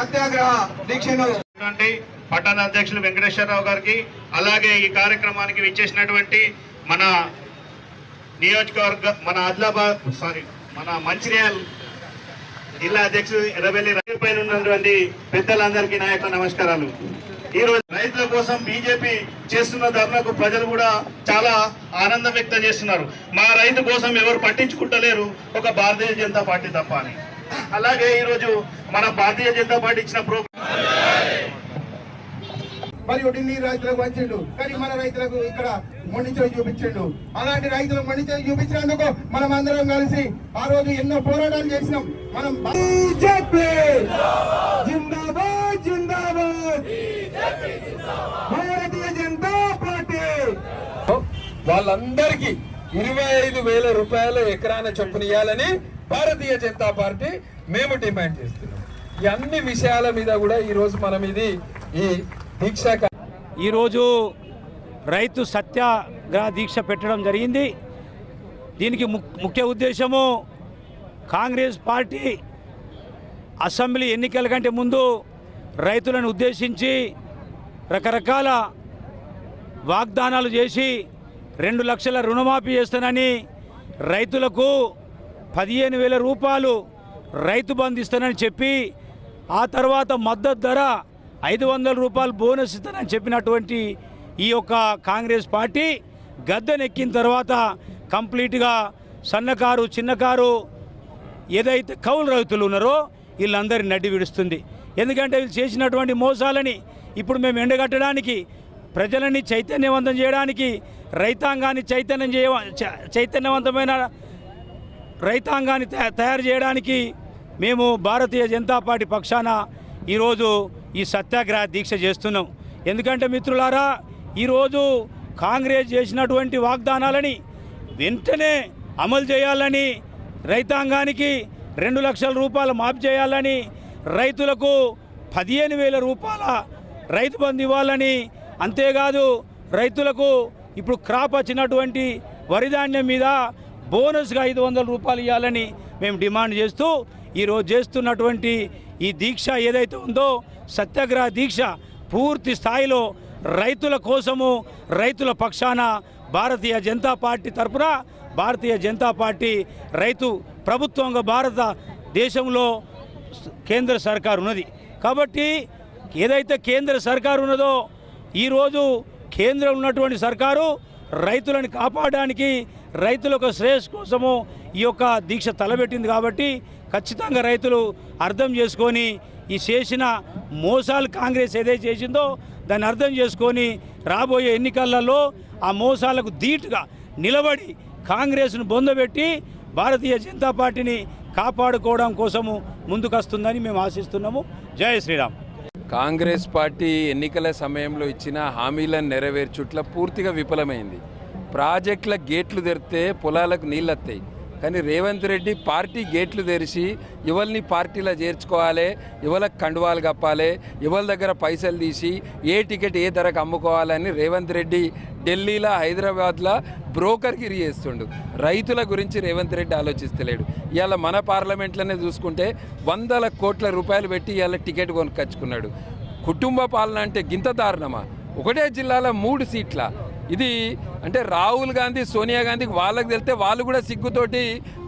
సత్యాగ్రహ దీక్షను పట్టణ అధ్యక్షులు వెంకటేశ్వరరావు గారికి అలాగే ఈ కార్యక్రమానికి విచ్చేసినటువంటి మన నియోజకవర్గ మన ఆదిలాబాద్ సారీ మన మంచిర్యాల్ జిల్లా అధ్యక్షుడు ఎర్రబెల్లి రైతు పైన ఉన్నటువంటి పెద్దలందరికీ నా యొక్క నమస్కారాలు. ఈ రోజు రైతుల కోసం బీజేపీ చేస్తున్న ధర్నకు ప్రజలు కూడా చాలా ఆనందం వ్యక్తం చేస్తున్నారు. మా రైతు కోసం ఎవరు పట్టించుకుంటలేరు. ఒక భారతీయ జనతా పార్టీ తప్ప అని. అలాగే ఈ రోజు మన భారతీయ జనతా పార్టీ ఇచ్చిన ప్రోగ్రాం. మరియు ఢిల్లీ రైతులకు వంచిండు కానీ మన రైతులకు ఇక్కడ మొండిచేయి చూపించిండు. అలాంటి రైతులకు మొండిచేయి చూపించినందుకు మనం అందరం కలిసి ఆ రోజు ఎన్నో పోరాటాలు చేసినాం. మనం బీజేపీ! జిందాబాద్! జిందాబాద్! భారతీయ జనతా పార్టీ! వాళ్ళందరికీ ఇరవై ఐదు వేల రూపాయల ఎకరాన చొప్పున ఇవ్వాలని భారతీయ జనతా పార్టీ మేము డిమాండ్ చేస్తున్నాం. ఈ అన్ని విషయాల మీద కూడా ఈరోజు మనం ఇది ఈ దీక్ష ఈరోజు రైతు సత్యాగ్రహ దీక్ష పెట్టడం జరిగింది. దీనికి ము- ముఖ్య ఉద్దేశము కాంగ్రెస్ పార్టీ అసెంబ్లీ ఎన్నికల కంటే ముందు రైతులను ఉద్దేశించి రకరకాల వాగ్దానాలు చేసి రెండు లక్షల రుణమాఫీ చేస్తానని రైతులకు పదిహేను వేల రూపాయలు రైతు బంధు ఇస్తానని చెప్పి ఆ తర్వాత మద్దతు ధర ఐదు వందల రూపాయలు బోనస్ ఇస్తానని చెప్పినటువంటి ఈ యొక్క కాంగ్రెస్ పార్టీ గద్దెనెక్కిన తర్వాత కంప్లీట్గా సన్నకారు చిన్నకారు ఏదైతే కౌలు రైతులు ఉన్నారో వీళ్ళందరినీ నడ్డి విడుస్తుంది. ఎందుకంటే వీళ్ళు చేసినటువంటి మోసాలని ఇప్పుడు మేము ఎండగట్టడానికి ప్రజలని చైతన్యవంతం చేయడానికి రైతాంగాన్ని చైతన్యం చేయ చైతన్యవంతమైన రైతాంగాన్ని తయారు చేయడానికి మేము భారతీయ జనతా పార్టీ పక్షాన ఈరోజు ఈ సత్యాగ్రహ దీక్ష చేస్తున్నాం. ఎందుకంటే మిత్రులారా ఈరోజు కాంగ్రెస్ చేసినటువంటి వాగ్దానాలని వెంటనే అమలు చేయాలని రైతాంగానికి రెండు లక్షల రూపాయలు మాఫీ చేయాలని రైతులకు పదిహేను వేల రూపాయల రైతు బంధు ఇవ్వాలని అంతేకాదు రైతులకు ఇప్పుడు క్రాప్ వచ్చినటువంటి వరిధాన్యం మీద బోనస్గా ఐదు వందల రూపాయలు ఇవ్వాలని మేము డిమాండ్ చేస్తూ ఈరోజు చేస్తున్నటువంటి ఈ దీక్ష ఏదైతే ఉందో సత్యాగ్రహ దీక్ష పూర్తి స్థాయిలో రైతుల కోసము రైతుల పక్షాన భారతీయ జనతా పార్టీ తరపున భారతీయ జనతా పార్టీ రైతు ప్రభుత్వంగా భారత దేశంలో కేంద్ర సర్కారు ఉన్నది కాబట్టి ఏదైతే కేంద్ర సర్కారు ఉన్నదో ఈరోజు కేంద్రం ఉన్నటువంటి సర్కారు రైతులను కాపాడడానికి రైతులకు శ్రేయస్ కోసము ఈ యొక్క దీక్ష తలబెట్టింది కాబట్టి ఖచ్చితంగా రైతులు అర్థం చేసుకొని ఈ చేసిన మోసాలు కాంగ్రెస్ ఏదైతే చేసిందో దాన్ని అర్థం చేసుకొని రాబోయే ఎన్నికలలో ఆ మోసాలకు ధీటుగా నిలబడి కాంగ్రెస్ను బొందబెట్టి భారతీయ జనతా పార్టీని కాపాడుకోవడం కోసము ముందుకొస్తుందని మేము ఆశిస్తున్నాము. జయ శ్రీరామ్. కాంగ్రెస్ పార్టీ ఎన్నికల సమయంలో ఇచ్చిన హామీలను నెరవేర్చుట్ల పూర్తిగా విఫలమైంది. ప్రాజెక్టుల గేట్లు తెరితే పొలాలకు నీళ్ళు వస్తాయి కానీ రేవంత్ రెడ్డి పార్టీ గేట్లు తెరిచి ఇవల్ని పార్టీలో చేర్చుకోవాలి ఇవలకు కండువాలు కప్పాలి ఇవల దగ్గర పైసలు తీసి ఏ టికెట్ ఏ ధరకు అమ్ముకోవాలని రేవంత్ రెడ్డి ఢిల్లీలో హైదరాబాద్లో బ్రోకర్గిరి చేస్తుండు. రైతుల గురించి రేవంత్ రెడ్డి ఆలోచిస్తలేడు. ఇవాళ మన పార్లమెంట్లోనే చూసుకుంటే వందల కోట్ల రూపాయలు పెట్టి ఇవాళ టికెట్ కొనుక్కొచ్చుకున్నాడు. కుటుంబ పాలన అంటే గింత దారుణమా? ఒకటే జిల్లాలో మూడు సీట్ల. ఇది అంటే రాహుల్ గాంధీ సోనియా గాంధీకి వాళ్ళకి తెలితే వాళ్ళు కూడా సిగ్గుతోటి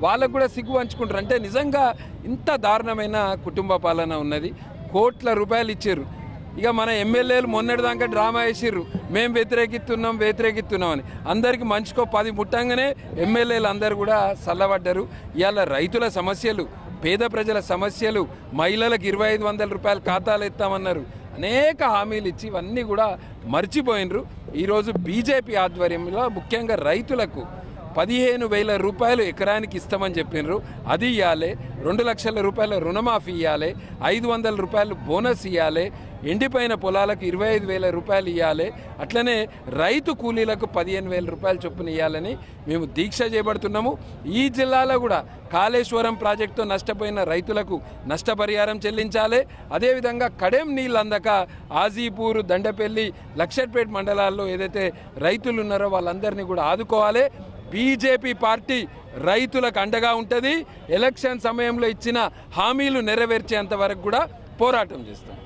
వాళ్ళకు కూడా సిగ్గు పంచుకుంటారు. అంటే నిజంగా ఇంత దారుణమైన కుటుంబ పాలన ఉన్నది. కోట్ల రూపాయలు ఇచ్చారు. ఇక మన ఎమ్మెల్యేలు మొన్నటిదాకా డ్రామా వేసిర్రు. మేము వ్యతిరేకిస్తున్నాం వ్యతిరేకిస్తున్నాం అని. అందరికీ మంచుకో పది ముట్టంగానే ఎమ్మెల్యేలు అందరూ కూడా చల్లబడ్డారు ఇవాళ రైతుల సమస్యలు పేద ప్రజల సమస్యలు మహిళలకు ఇరవై ఐదు వందల రూపాయల ఖాతాలు ఇస్తామన్నారు అనేక హామీలు ఇచ్చి ఇవన్నీ కూడా మర్చిపోయినరు. ఈరోజు బీజేపీ ఆధ్వర్యంలో ముఖ్యంగా రైతులకు పదిహేను వేల రూపాయలు ఎకరానికి ఇస్తామని చెప్పినారు. అది ఇవ్వాలి రెండు లక్షల రూపాయల రుణమాఫీ ఇవ్వాలి ఐదు వందల రూపాయలు బోనస్ ఇవ్వాలి ఎండిపోయిన పొలాలకు ఇరవై ఐదు వేల రూపాయలు ఇవ్వాలి అట్లనే రైతు కూలీలకు పదిహేను వేల రూపాయలు చొప్పున ఇవ్వాలని మేము దీక్ష చేపడుతున్నాము. ఈ జిల్లాలో కూడా కాళేశ్వరం ప్రాజెక్టుతో నష్టపోయిన రైతులకు నష్టపరిహారం చెల్లించాలి. అదేవిధంగా కడెం నీళ్ళు అందక ఆజీపూర్ దండపల్లి లక్షట్పేట మండలాల్లో ఏదైతే రైతులు ఉన్నారో వాళ్ళందరినీ కూడా ఆదుకోవాలి. బీజేపీ పార్టీ రైతులకు అండగా ఉంటుంది. ఎలక్షన్ సమయంలో ఇచ్చిన హామీలు నెరవేర్చేంత వరకు కూడా పోరాటం చేస్తాం.